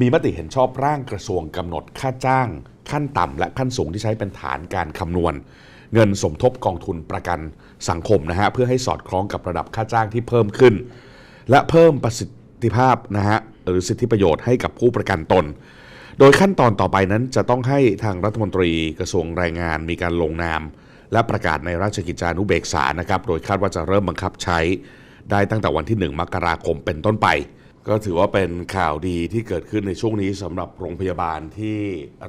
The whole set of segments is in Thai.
มีมติเห็นชอบร่างกระทรวงกำหนดค่าจ้าง ขั้นต่ำและขั้นสูงที่ใช้เป็นฐานการคำนวณ เงินสมทบกองทุนประกันสังคมนะฮะเพื่อให้สอดคล้องกับระดับค่าจ้างที่เพิ่มขึ้น และเพิ่มประสิทธิภาพนะฮะหรือสิทธิประโยชน์ให้กับผู้ประกันตน โดยขั้นตอนต่อไปนั้นจะต้องให้ทางรัฐมนตรีกระทรวงแรงงานมีการลงนาม และประกาศในราชกิจจานุเบกษานะครับโดยคาดว่าจะเริ่มบังคับใช้ได้ตั้งแต่วันที่ 1 มกราคมเป็นต้นไป ก็ถือว่าเป็นข่าวดีที่เกิดขึ้นในช่วงนี้สำหรับโรงพยาบาลที่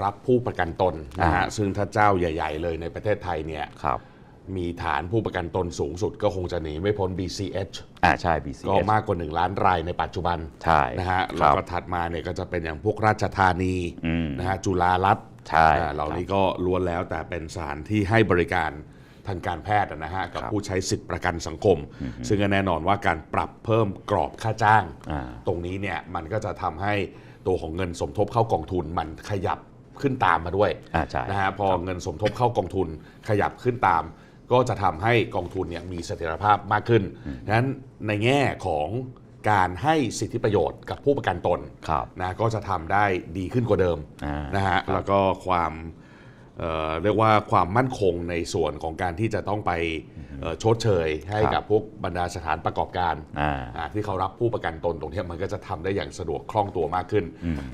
รับผู้ประกันตนนะฮะซึ่งถ้าเจ้าใหญ่ ๆ เลยในประเทศไทยเนี่ยครับมีฐานผู้ประกันตนสูงสุดก็คงจะหนีไม่พ้น BCH อ่าใช่ BCS ก็มากกว่า 1 ล้านรายในปัจจุบันใช่นะฮะคแล้วรับก็ถัดมาเนี่ยก็จะเป็นอย่างพวกราชธานีอืมนะฮะจุฬารัตน์ใช่อ่าเหล่านี้ก็ล้วนแล้วแต่เป็นสถานที่ให้บริการ ทางการแพทย์นะฮะกับครับผู้ใช้สิทธิประกันสังคม ซึ่งก็แน่นอนว่าการปรับเพิ่มกรอบค่าจ้างอ่าตรงนี้เนี่ยมันก็จะทำให้ตัวของเงินสมทบเข้ากองทุนมันขยับขึ้นตามมาด้วยอ่าใช่นะฮะพอเงินสมทบเข้ากองทุนขยับขึ้นตาม ก็จะทำให้กองทุนเนี่ยมีเสถียรภาพมากขึ้นดังนั้นในแง่ของการให้สิทธิประโยชน์กับผู้ประกันตนครับนะก็จะทำได้ดีขึ้นกว่าเดิมอ่านนะฮะครับแล้วก็ความ เอ่อเรียกว่าความมั่นคงในส่วนของการที่จะต้องไปเอ่อชดเชยให้ครับกับพวกบรรดาสถานประกอบการอ่าอ่าที่เขารับผู้ประกันตนตรงเนี้ยมันก็จะทำได้อย่างสะดวกคล่องตัวมากขึ้น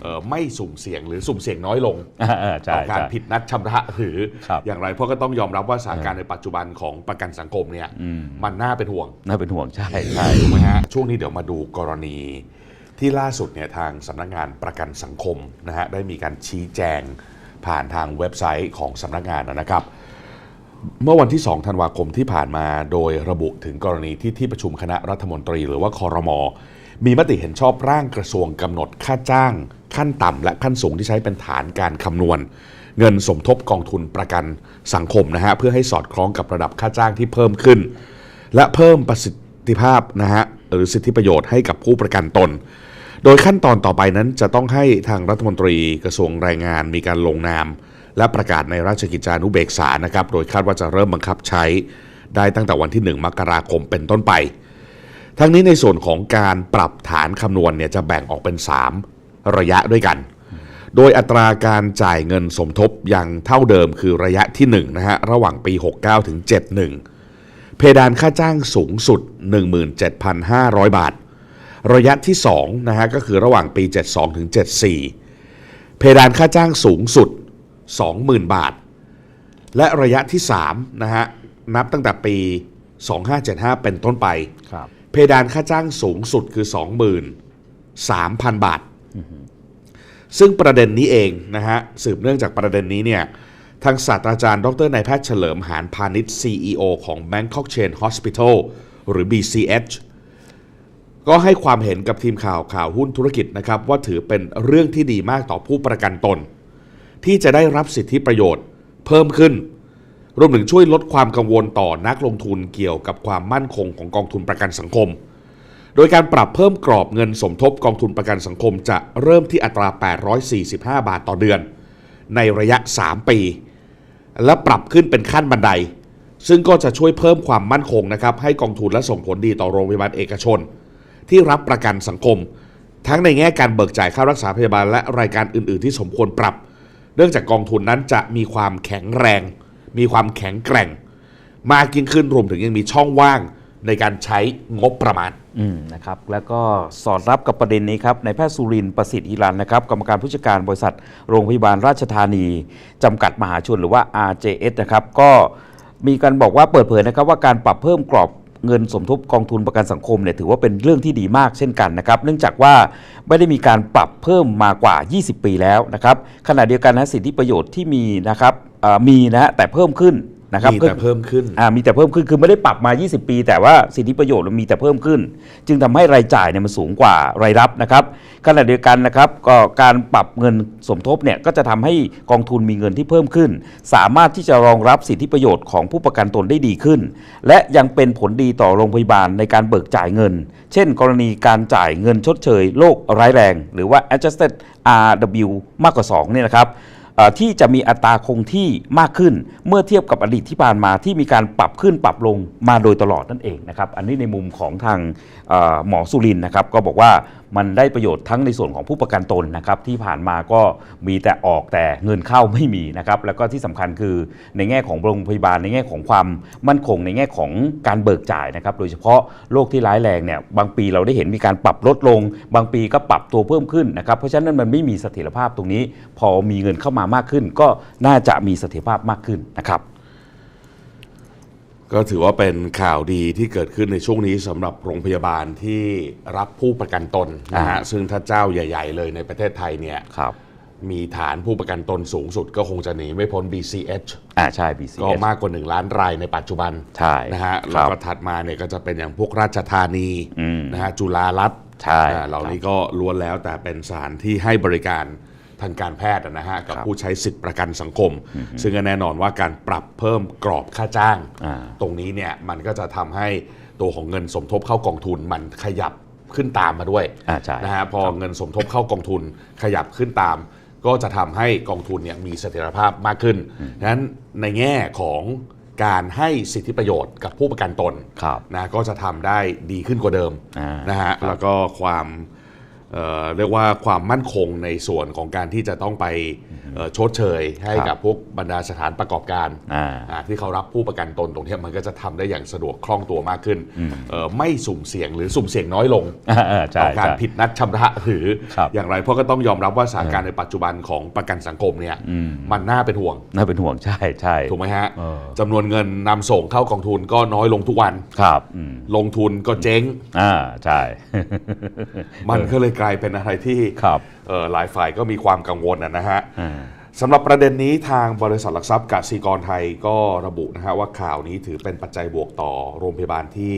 เอ่อไม่สุ่มเสี่ยงหรือสุ่มเสี่ยงน้อยลงอ่าอ่าใช่ต่อการใช่ผิดนัดชำระหรือครับอย่างไรเพราะก็ต้องยอมรับว่าสถานการณ์ในปัจจุบันของประกันสังคมเนี่ยมันน่าเป็นห่วงน่าเป็นห่วงใช่ใช่ถูกไหมฮะช่วงนี้เดี๋ยวมาดูกรณีที่ล่าสุดเนี่ยทางสำนักงานประกันสังคมนะฮะได้มีการชี้แจง ผ่านทางเว็บไซต์ของสำนักงานนะครับ เมื่อวันที่ 2 ธันวาคมที่ผ่านมาโดยระบุถึงกรณีที่ที่ประชุมคณะรัฐมนตรีหรือว่าคอรมอมีมติเห็นชอบร่างกระทรวงกำหนดค่าจ้าง ขั้นต่ำและขั้นสูงที่ใช้เป็นฐานการคำนวณ เงินสมทบกองทุนประกันสังคมนะฮะเพื่อให้สอดคล้องกับระดับค่าจ้างที่เพิ่มขึ้น และเพิ่มประสิทธิภาพนะฮะหรือสิทธิประโยชน์ให้กับผู้ประกันตน โดยขั้นตอนต่อไปนั้นจะต้องให้ทางรัฐมนตรีกระทรวงแรงงานมีการลงนาม และประกาศในราชกิจจานุเบกษานะครับ โดยคาดว่าจะเริ่มบังคับใช้ได้ตั้งแต่วันที่ 1 มกราคมเป็นต้นไป ทั้งนี้ในส่วนของการปรับฐานคำนวณเนี่ยจะแบ่งออกเป็น 3 ระยะด้วยกัน โดยอัตราการจ่ายเงินสมทบยังเท่าเดิมคือระยะที่1นะฮะระหว่างปี 69 ถึง 71 เพดานค่าจ้างสูงสุด 17,500 บาท ระยะที่2นะฮะก็คือระหว่างปี 72ถึง74 เพดานค่าจ้างสูงสุด 20,000 บาท และระยะที่3นะฮะนับตั้งแต่ปี 2575 เป็นต้นไปครับเพดานค่าจ้างสูงสุดคือ 23,000 บาท ซึ่งประเด็นนี้เองนะฮะสืบเนื่องจากประเด็นนี้เนี่ยทางศาสตราจารย์ ดรนายแพทย์เฉลิมหานพาณิชย์ CEO ของ Bangkok Chain Hospital หรือ BCH ก็ให้ความเห็นกับทีมข่าวข่าวหุ้นธุรกิจนะครับ ว่าถือเป็นเรื่องที่ดีมากต่อผู้ประกันตน ที่จะได้รับสิทธิประโยชน์ เพิ่มขึ้น รวมถึงช่วยลดความกังวลต่อนักลงทุนเกี่ยวกับความมั่นคงของกองทุนประกันสังคม โดยการปรับเพิ่มกรอบเงินสมทบกองทุนประกันสังคม จะเริ่มที่อัตรา 845 บาทต่อเดือน ในระยะ 3 ปี และปรับขึ้นเป็นขั้นบันได ซึ่งก็จะช่วยเพิ่มความมั่นคงนะครับให้กองทุนและส่งผลดีต่อโรงพยาบาลเอกชน ที่รับประกันสังคม ทั้งในแง่การเบิกจ่ายค่ารักษาพยาบาลและรายการอื่น ๆ ที่สมควรปรับ เนื่องจากกองทุนนั้นจะมีความแข็งแรง มีความแข็งแกร่ง มากยิ่งขึ้นรวมถึงยังมีช่องว่างในการใช้งบประมาณมนะครับแล้วก็สอดรับกับประเด็นนี้ครับในแพทย์สุรินทร์ประสิทธิ์ฮิรันนะครับกรรมการผู้จัดการบริษัท โรงพยาบาลราชธานี จำกัดมหาชนหรือว่า RJS นะครับก็มีการบอกว่าเปิดเผยนะครับว่าการปรับเพิ่มกรอบ เงินสมทบกองทุนประกันสังคมเนี่ยถือว่าเป็นเรื่องที่ดีมากเช่นกันนะครับ เนื่องจากว่าไม่ได้มีการปรับเพิ่มมากว่า 20 ปีแล้วนะครับขณะเดียวกันนะสิทธิประโยชน์ที่มีนะครับมีนะแต่เพิ่มขึ้น นะครับมีแต่เพิ่มขึ้นอ่ามีแต่เพิ่มขึ้นคือไม่ได้ปรับมา 20 ปี แต่ว่าสิทธิประโยชน์มันมีแต่เพิ่มขึ้น จึงทำให้รายจ่ายเนี่ยมันสูงกว่ารายรับนะครับขณะเดียวกันนะครับก็การปรับเงินสมทบเนี่ยก็จะทำให้กองทุนมีเงินที่เพิ่มขึ้น สามารถที่จะรองรับสิทธิประโยชน์ของผู้ประกันตนได้ดีขึ้น และยังเป็นผลดีต่อโรงพยาบาลในการเบิกจ่ายเงิน เช่น กรณีการจ่ายเงินชดเชยโรคร้ายแรง หรือว่า adjusted RW มากกว่า2เนี่ยนะครับเอ่อ ที่จะมีอัตราคงที่มากขึ้น เมื่อเทียบกับอดีตที่ผ่านมาที่มีการปรับขึ้นปรับลงมาโดยตลอดนั่นเองนะครับ อันนี้ในมุมของทางหมอสุรินนะครับก็บอกว่า มันได้ประโยชน์ทั้งในส่วนของผู้ประกันตนนะครับที่ผ่านมาก็มีแต่ออกแต่เงินเข้าไม่มีนะครับแล้วก็ที่สำคัญคือในแง่ของโรงพยาบาลในแง่ของความมั่นคงในแง่ของการเบิกจ่ายนะครับโดยเฉพาะโรคที่ร้ายแรงเนี่ยบางปีเราได้เห็นมีการปรับลดลง บางปีก็ปรับตัวเพิ่มขึ้นนะครับเพราะฉะนั้นมันไม่มีเสถียรภาพตรงนี้ พอมีเงินเข้ามามากขึ้น ก็น่าจะมีเสถียรภาพมากขึ้นนะครับ ก็ถือว่าเป็นข่าวดีที่เกิดขึ้นในช่วงนี้สำหรับโรงพยาบาลที่รับผู้ประกันตนนะฮะอ่าซึ่งถ้าเจ้าใหญ่ ๆ เลยในประเทศไทยเนี่ยครับ มีฐานผู้ประกันตนสูงสุดก็คงจะหนีไม่พ้น BCH อ่าใช่ BCS ก็มากกว่า 1 ล้านรายในปัจจุบันใช่นะฮะคแล้วรับก็ถัดมาเนี่ยก็จะเป็นอย่างพวกราชธานีอืม นะฮะจุฬารัฐใช่อ่าเหล่านี้ก็ล้วนแล้วแต่เป็นสถานที่ให้บริการ ทางการแพทย์นะฮะกับครับผู้ใช้สิทธิประกันสังคม ซึ่งก็แน่นอนว่าการปรับเพิ่มกรอบค่าจ้างอ่าตรงนี้เนี่ยมันก็จะทำให้ตัวของเงินสมทบเข้ากองทุนมันขยับขึ้นตามมาด้วยอ่าใช่นะฮะพอเงินสมทบเข้ากองทุนขยับขึ้นตาม ก็จะทำให้กองทุนเนี่ยมีเสถียรภาพมากขึ้นดังนั้นในแง่ของการให้สิทธิประโยชน์กับผู้ประกันตนครับนะก็จะทำได้ดีขึ้นกว่าเดิมอ่านนะฮะแล้วก็ความ เรียกว่าความมั่นคงในส่วนของการที่จะต้องไป ชดเชยให้ครับกับพวกบรรดาสถานประกอบการอ่าอ่าที่เขารับผู้ประกันตนตรงเนี้ยมันก็จะทำได้อย่างสะดวกคล่องตัวมากขึ้นเอ่อไม่สุ่มเสี่ยงหรือสุ่มเสี่ยงน้อยลงอ่าอ่าใช่ต่อการใช่ผิดนัดชำระหรือครับอย่างไรเพราะก็ต้องยอมรับว่าสถานการณ์ในปัจจุบันของประกันสังคมเนี่ยมันน่าเป็นห่วงน่าเป็นห่วงใช่ใช่ถูกไหมฮะเออจำนวนเงินนำส่งเข้ากองทุนก็น้อยลงทุกวันครับอืมลงทุนก็เจ๊งอ่าใช่มันก็เลยกลายเป็นอะไรที่ครับเอ่อหลายฝ่ายก็มีความกังวลนะนะฮะอ่า สำหรับประเด็นนี้ทางบริษัทหลักทรัพย์กสิกรไทยก็ระบุนะฮะว่าข่าวนี้ถือเป็นปัจจัยบวกต่อโรงพยาบาลที่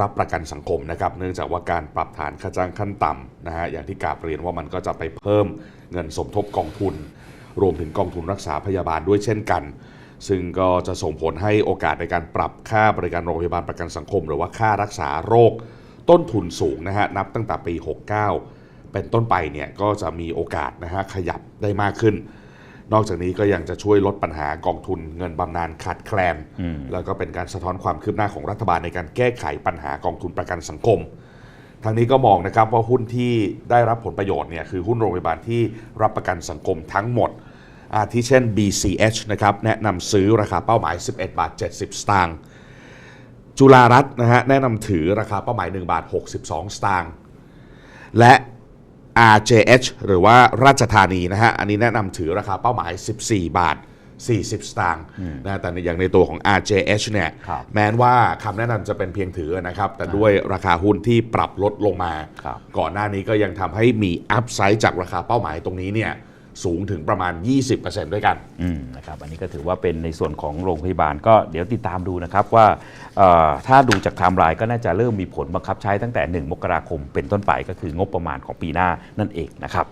รับประกันสังคมนะครับ เนื่องจากว่าการปรับฐานค่าจ้างขั้นต่ำนะฮะอย่างที่กาบเรียนว่ามันก็จะไปเพิ่มเงินสมทบกองทุน รวมถึงกองทุนรักษาพยาบาลด้วยเช่นกัน ซึ่งก็จะส่งผลให้โอกาสในการปรับค่าบริการโรงพยาบาลประกันสังคม หรือว่าค่ารักษาโรค ต้นทุนสูงนะฮะนับตั้งแต่ปี 69 เป็นต้นไปเนี่ยก็จะมีโอกาสนะฮะขยับได้มากขึ้น นอกจากนี้ก็ยังจะช่วยลดปัญหากองทุนเงินบำนาญขาดแคลน แล้วก็เป็นการสะท้อนความคืบหน้าของรัฐบาลในการแก้ไขปัญหากองทุนประกันสังคม ทางนี้ก็มองนะครับว่าหุ้นที่ได้รับผลประโยชน์เนี่ยคือหุ้นโรงพยาบาลที่รับประกันสังคมทั้งหมด อาทิเช่น BCH นะครับแนะนำซื้อราคาเป้าหมาย 11 บาท 70 สตางค์จุฬารัตน์นะฮะแนะนำถือราคาเป้าหมาย 1 บาท 62 สตางค์และ RJH หรือว่าราชธานีนะฮะ อันนี้แนะนำถือราคาเป้าหมาย 14 บาท 40 สตางค์นะแต่ในอย่างในตัวของ RJH เนี่ยครับแม้ว่าคำแนะนำจะเป็นเพียงถือนะครับ แต่ด้วยราคาหุ้นที่ปรับลดลงมา ครับ ก่อนหน้านี้ก็ยังทำให้มีอัพไซด์จากราคาเป้าหมายตรงนี้เนี่ย สูงถึงประมาณ 20%ด้วยกันอืมนะครับอันนี้ก็ถือว่าเป็นในส่วนของโรงพยาบาลก็เดี๋ยวติดตามดูนะครับว่าถ้าดูจากไทม์ไลน์ก็น่าจะเริ่มมีผลบังคับใช้ตั้งแต่ 1 มกราคมเป็นต้นไปก็คืองบประมาณของปีหน้านั่นเองนะครับ